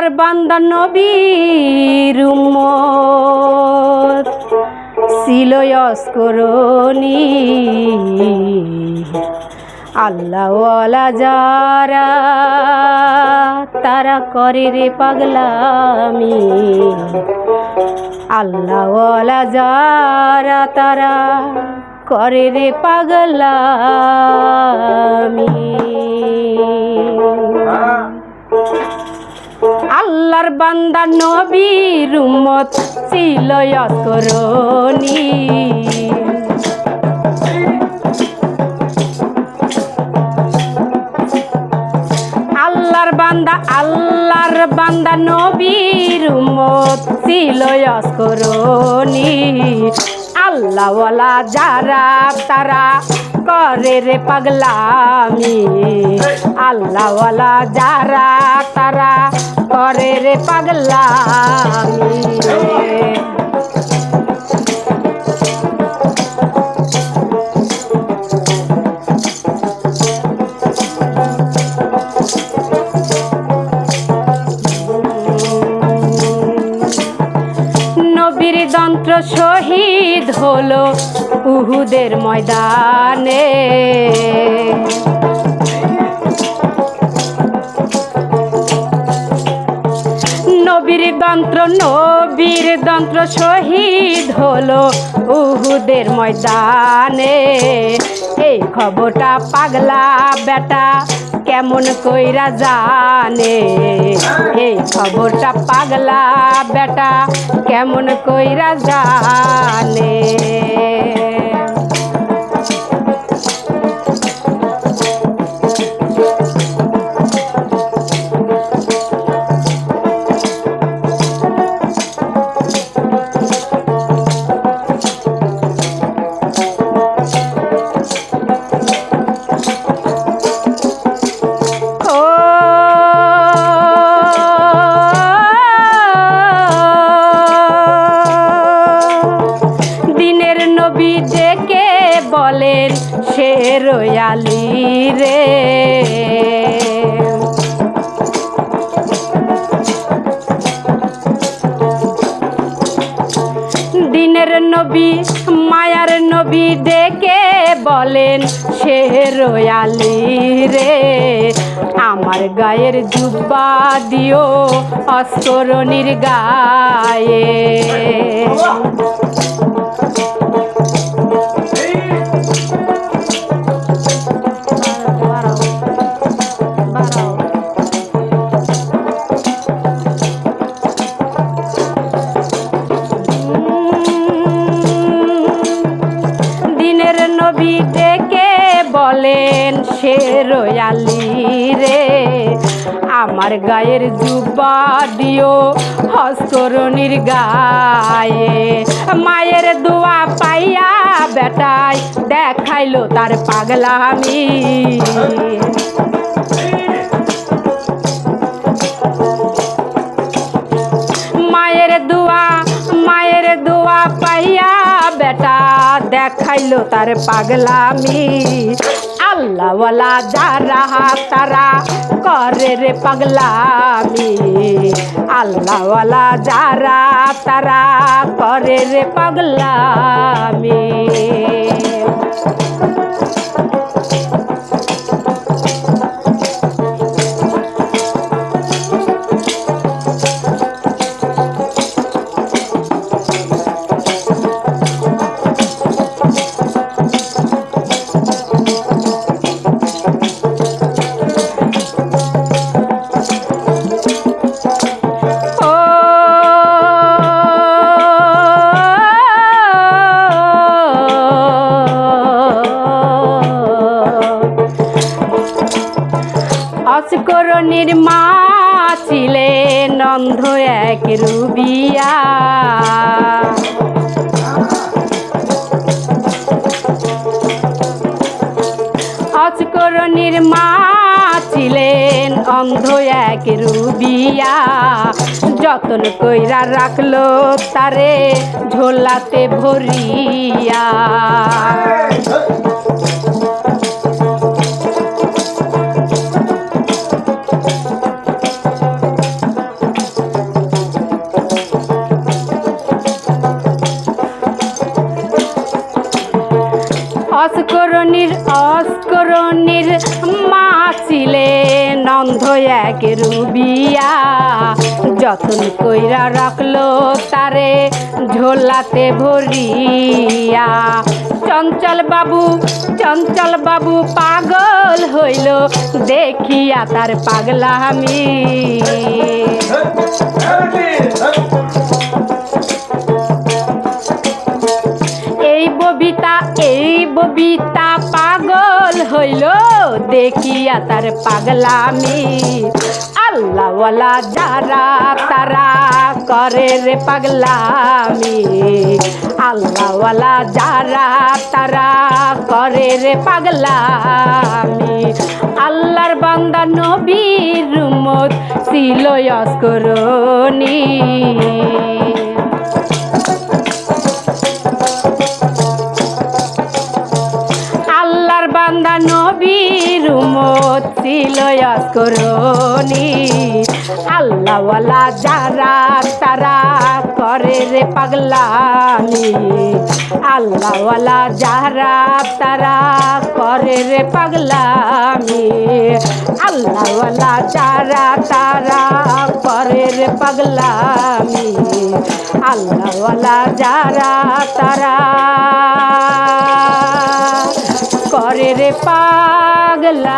আল্লাহর বান্দা নবীর উম্মত। ছিল অস্করণী। আল্লাহওয়ালা যারা, তারা করে রে পাগলামি। আল্লাহওয়ালা যারা, তারা করে রে পাগলামি। আল্লাহর বান্দা নবীর উম্মত ছিল অকরণী আল্লাহর বান্দা আল্লাহর বান্দা নবীর উম্মত ছিল অস্করণী আল্লাহওয়ালা যারা তারা করে রে পাগলামি। আল্লাহওয়ালা যারা তারা করে রে পাগলামি নবীর শহীদ হলো উহুদের ময়দানে। নবীর যন্ত্র শহীদ হলো উহুদের ময়দানে। এই খবরটা পাগলা বেটা, কেমন কইরা জানে? এই খবরটা পাগলা বেটা, কেমন কইরা জানে? নবী ডেকে বলেন সে রয়ালি রে? দিনের নবী, মায়ার নবী ডেকে বলেন সে রয়ালি রে। আমার গায়ের জুব্বা দিও অস্করণীর গায়ে ডেকে বলেন সে রয়ালি রে। আমার গায়ের জুব্বা দিও হস্তরণীর গায়ে মায়ের দোয়া পাইয়া বেটাই দেখাইলো তার পাগলামি। মায়ের দোয়া মায়ের দোয়া পাইয়া বেটা দেখাইলো তার পাগলামি। আল্লাহওয়ালা যারা তারা করে রে পাগলামি। আল্লাহওয়ালা যারা তারা করে রে পাগলামি। অস্করণীর মা ছিলেন অন্ধ এক রুবিয়া। অস্করণীর মা ছিলেন অন্ধ এক রুবিয়া। যতন কইরা রাখল তারে ঝোলাতে ভরিয়া। অস্করণীর অস্করণীর মা ছিলেন অন্ধ এক রুবিয়া। যতন কইরা রাখল তারে ঝোলাতে ভরিয়া। চঞ্চল বাবু চঞ্চল বাবু পাগল হইল, দেখিয়া তার পাগলা আমি এই ববিতা এই ববিতা পাগল হইল দেখিয়া তার পাগলামি। আল্লাহওয়ালা যারা তারা করে রে পাগলামি। আল্লাহওয়ালা যারা তারা করে রে পাগলামি। আল্লাহর বান্দা নবীর রুমত ছিল অস্করণী। উমত ছিল করণি আল্লাহওয়ালা যারা তারা করে রে পাগলামি। আল্লাহওয়ালা যারা তারা করে রে পাগলামি। আল্লাহওয়ালা যারা তারা করে রে পাগলামি। আল্লাহওয়ালা যারা তারা করে রে পাগলামি